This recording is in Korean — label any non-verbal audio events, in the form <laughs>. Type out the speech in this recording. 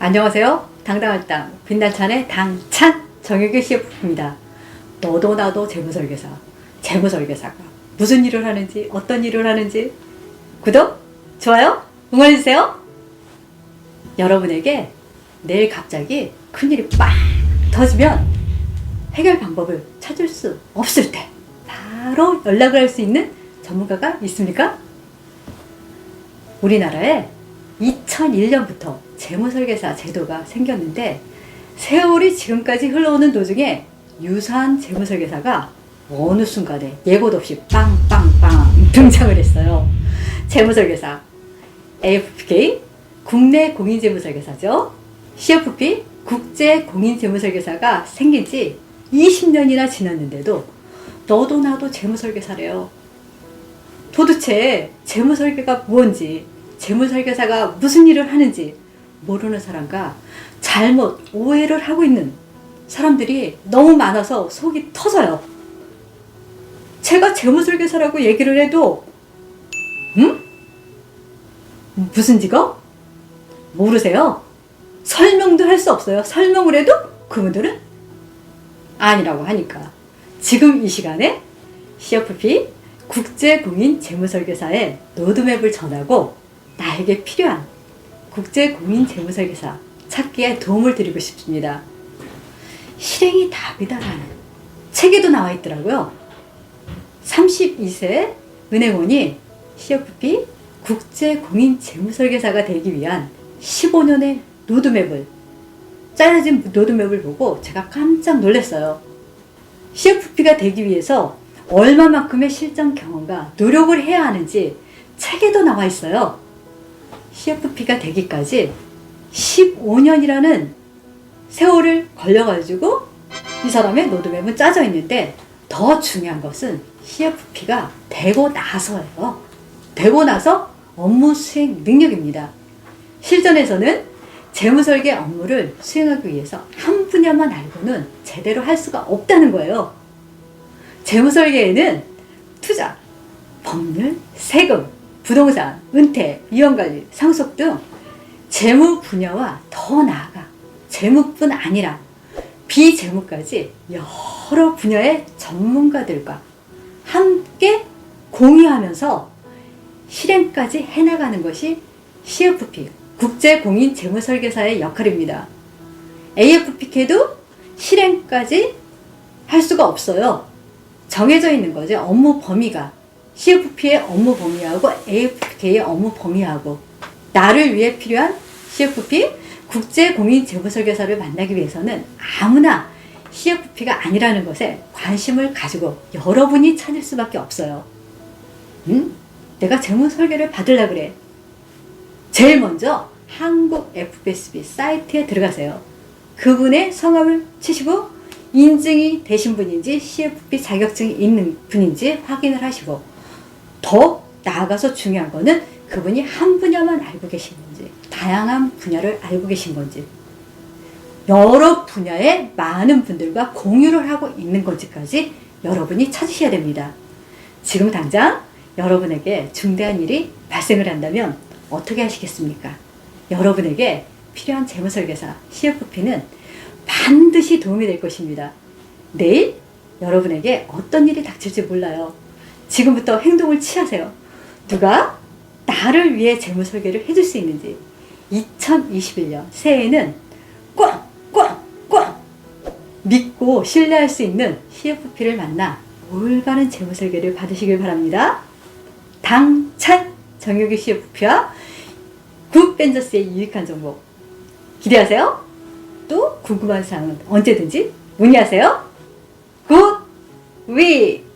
안녕하세요. 당당할 땅 빛나찬의 당찬 정혁의 CF입니다. 너도 나도 재무설계사, 재무설계사가 무슨 일을 하는지 어떤 일을 하는지 구독, 좋아요, 응원해주세요. 여러분에게 내일 갑자기 큰일이 빵 터지면 해결 방법을 찾을 수 없을 때 바로 연락을 할 수 있는 전문가가 있습니까? 우리나라에 2001년부터 재무설계사 제도가 생겼는데 세월이 지금까지 흘러오는 도중에 유사한 재무설계사가 어느 순간에 예고도 없이 빵빵빵 <laughs> 등장을 했어요. 재무설계사 AFPK 국내 공인재무설계사죠. CFP 국제 공인재무설계사가 생긴 지 20년이나 지났는데도 너도 나도 재무설계사래요. 도대체 재무설계가 뭔지, 재무설계사가 무슨 일을 하는지 모르는 사람과 잘못 오해를 하고 있는 사람들이 너무 많아서 속이 터져요. 제가 재무설계사라고 얘기를 해도, 응? 무슨 직업? 모르세요? 설명도 할 수 없어요. 설명을 해도 그분들은 아니라고 하니까. 지금 이 시간에 CFP 국제공인 재무설계사의 로드맵을 전하고 나에게 필요한 국제 공인 재무 설계사 찾기에 도움을 드리고 싶습니다. 실행이 답이다라는 책에도 나와 있더라고요. 32세 은행원이 CFP 국제 공인 재무 설계사가 되기 위한 15년의 로드맵을 짜여진 로드맵을 보고 제가 깜짝 놀랐어요. CFP가 되기 위해서 얼마만큼의 실전 경험과 노력을 해야 하는지 책에도 나와 있어요. CFP가 되기까지 15년이라는 세월을 걸려가지고 이 사람의 로드맵은 짜져 있는데 더 중요한 것은 CFP가 되고 나서예요. 되고 나서 업무 수행 능력입니다. 실전에서는 재무설계 업무를 수행하기 위해서 한 분야만 알고는 제대로 할 수가 없다는 거예요. 재무설계에는 투자, 법률, 세금, 부동산, 은퇴, 위험관리, 상속 등 재무 분야와 더 나아가 재무뿐 아니라 비재무까지 여러 분야의 전문가들과 함께 공유하면서 실행까지 해나가는 것이 CFP, 국제공인 재무설계사의 역할입니다. AFPK도 실행까지 할 수가 없어요. 정해져 있는 거죠. 업무 범위가. CFP의 업무 범위하고 AFPK의 업무 범위하고 나를 위해 필요한 CFP 국제공인재무설계사를 만나기 위해서는 아무나 CFP가 아니라는 것에 관심을 가지고 여러분이 찾을 수밖에 없어요. 응? 내가 재무 설계를 받으려 그래. 제일 먼저 한국 FBSB 사이트에 들어가세요. 그분의 성함을 치시고 인증이 되신 분인지 CFP 자격증이 있는 분인지 확인을 하시고 더 나아가서 중요한 거는 그분이 한 분야만 알고 계시는지 다양한 분야를 알고 계신 건지 여러 분야의 많은 분들과 공유를 하고 있는 건지까지 여러분이 찾으셔야 됩니다. 지금 당장 여러분에게 중대한 일이 발생을 한다면 어떻게 하시겠습니까? 여러분에게 필요한 재무설계사 CFP는 반드시 도움이 될 것입니다. 내일 여러분에게 어떤 일이 닥칠지 몰라요. 지금부터 행동을 취하세요. 누가 나를 위해 재무 설계를 해줄 수 있는지 2021년 새해에는 꽉 꽉 꽉 믿고 신뢰할 수 있는 CFP를 만나 올바른 재무 설계를 받으시길 바랍니다. 당찬 정혁의 CFP와 굿벤저스의 유익한 정보 기대하세요. 또 궁금한 사항은 언제든지 문의하세요. 굿 위!